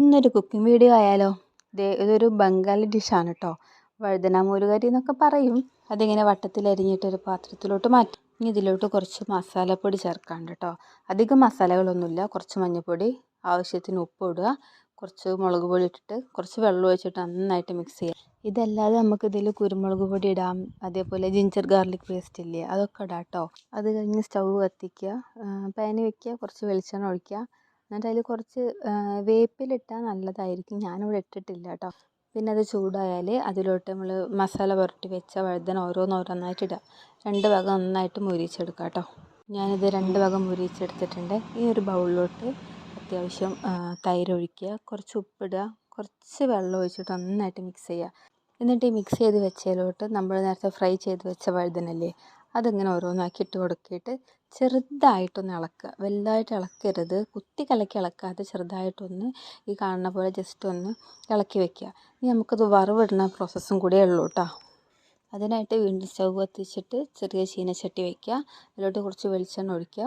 ഇന്നൊരു cooking video ആയാലോ? ദേ ഇതൊരു ബംഗാളി ഡിഷാണ് കേട്ടോ വഴുതന മൂലുകരി എന്നൊക്കെ പറയും. അതിങ്ങനെ വട്ടത്തിലരിഞ്ഞിട്ടൊരു പാത്രത്തിലോട്ട് മാറ്റും. ഇനി ഇതിലോട്ട് കുറച്ച് മസാലപ്പൊടി ചേർക്കാണ്ട് കേട്ടോ അധികം മസാലകളൊന്നുമില്ല. കുറച്ച് മഞ്ഞൾപ്പൊടി ആവശ്യത്തിന് ഉപ്പ് ഇടുക. കുറച്ച് മുളക് പൊടി ഇട്ടിട്ട് കുറച്ച് വെള്ളം ഒഴിച്ചിട്ട് നന്നായിട്ട് മിക്സ് ചെയ്യുക. ഇതല്ലാതെ നമുക്ക് ഇതിൽ കുരുമുളക് പൊടി ഇടാം. അതേപോലെ ജിഞ്ചർ ഗാർലിക് പേസ്റ്റ് ഇല്ലേ അതൊക്കെ ഇടാം കേട്ടോ അത് കഴിഞ്ഞ് സ്റ്റൗ കത്തിക്കുക. പാന് വെക്കുക. കുറച്ച് വെളിച്ചെണ്ണ ഒഴിക്കുക. എന്നിട്ട് അതിൽ കുറച്ച് വേപ്പിലിട്ടാൽ നല്ലതായിരിക്കും. ഞാനിവിടെ ഇട്ടിട്ടില്ല കേട്ടോ പിന്നെ അത് ചൂടായാൽ അതിലോട്ട് നമ്മൾ മസാല പുരട്ടി വെച്ച വഴുതന ഓരോന്നോരോന്നായിട്ട് ഇടുക രണ്ട് ഭാഗം നന്നായിട്ട് മുരിച്ചെടുക്കുക കേട്ടോ ഞാനിത് രണ്ട് ഭാഗം മുരിച്ചെടുത്തിട്ടുണ്ട്. ഈ ഒരു ബൗളിലോട്ട് അത്യാവശ്യം തൈര് ഒഴിക്കുക. കുറച്ച് ഉപ്പിടുക. കുറച്ച് വെള്ളം ഒഴിച്ചിട്ട് നന്നായിട്ട് മിക്സ് ചെയ്യുക. എന്നിട്ട് ഈ മിക്സ് ചെയ്ത് വെച്ചതിലോട്ട് നമ്മൾ നേരത്തെ ഫ്രൈ ചെയ്ത് വെച്ച വഴുതനല്ലേ അതിങ്ങനെ ഓരോന്നാക്കി ഇട്ട് കൊടുക്കിയിട്ട് ചെറുതായിട്ടൊന്ന് ഇളക്കുക. വലുതായിട്ട് ഇളക്കരുത്. കുത്തി കലക്കി ഇളക്കാതെ ചെറുതായിട്ടൊന്ന് ഈ കാണുന്ന പോലെ ജസ്റ്റ് ഒന്ന് ഇളക്കി വെക്കുക. ഇനി നമുക്കത് വറവിടുന്ന പ്രോസസ്സും കൂടെ ഉള്ളൂ കേട്ടോ അതിനായിട്ട് വീണ്ടും സ്റ്റൗ കത്തിച്ചിട്ട് ചെറിയ ചീനച്ചട്ടി വയ്ക്കുക അതിലോട്ട് കുറച്ച് വെളിച്ചെണ്ണ ഒഴിക്കുക.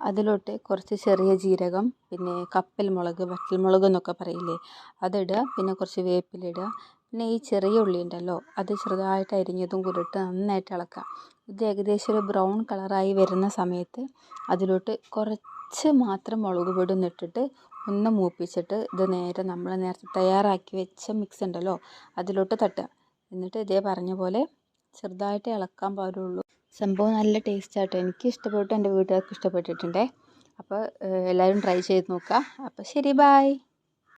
അതിലോട്ട് കുറച്ച് ചെറിയ ജീരകം പിന്നെ കപ്പൽ മുളക് വറ്റൽ മുളക് എന്നൊക്കെ പറയില്ലേ? അതിടുക പിന്നെ കുറച്ച് വേപ്പില ഇടുക. പിന്നെ ഈ ചെറിയ ഉള്ളി ഉണ്ടല്ലോ അത് ചെറുതായിട്ട് അരിഞ്ഞതും കൂടി ഇട്ട് നന്നായിട്ട് ഇളക്കുക. ഇത് ഏകദേശം ഒരു ബ്രൗൺ കളറായി വരുന്ന സമയത്ത് അതിലോട്ട് കുറച്ച് മാത്രം മുളക് പൊടി ഒന്ന് ഇട്ടിട്ട് ഒന്ന് മൂപ്പിച്ചിട്ട് ഇത് നേരെ നമ്മൾ നേരത്തെ തയ്യാറാക്കി വെച്ച മിക്സ് ഉണ്ടല്ലോ അതിലോട്ട് തട്ടുക. എന്നിട്ട് ഇതേ പറഞ്ഞ പോലെ ചെറുതായിട്ട് ഇളക്കാൻ പാടുള്ളൂ. സംഭവം നല്ല ടേസ്റ്റ് എനിക്ക് ഇഷ്ടപ്പെട്ടു. എന്റെ വീട്ടുകാർക്ക് ഇഷ്ടപ്പെട്ടിട്ടുണ്ടേ. അപ്പോൾ എല്ലാവരും ട്രൈ ചെയ്ത് നോക്കുക. അപ്പോൾ ശരി ബായ്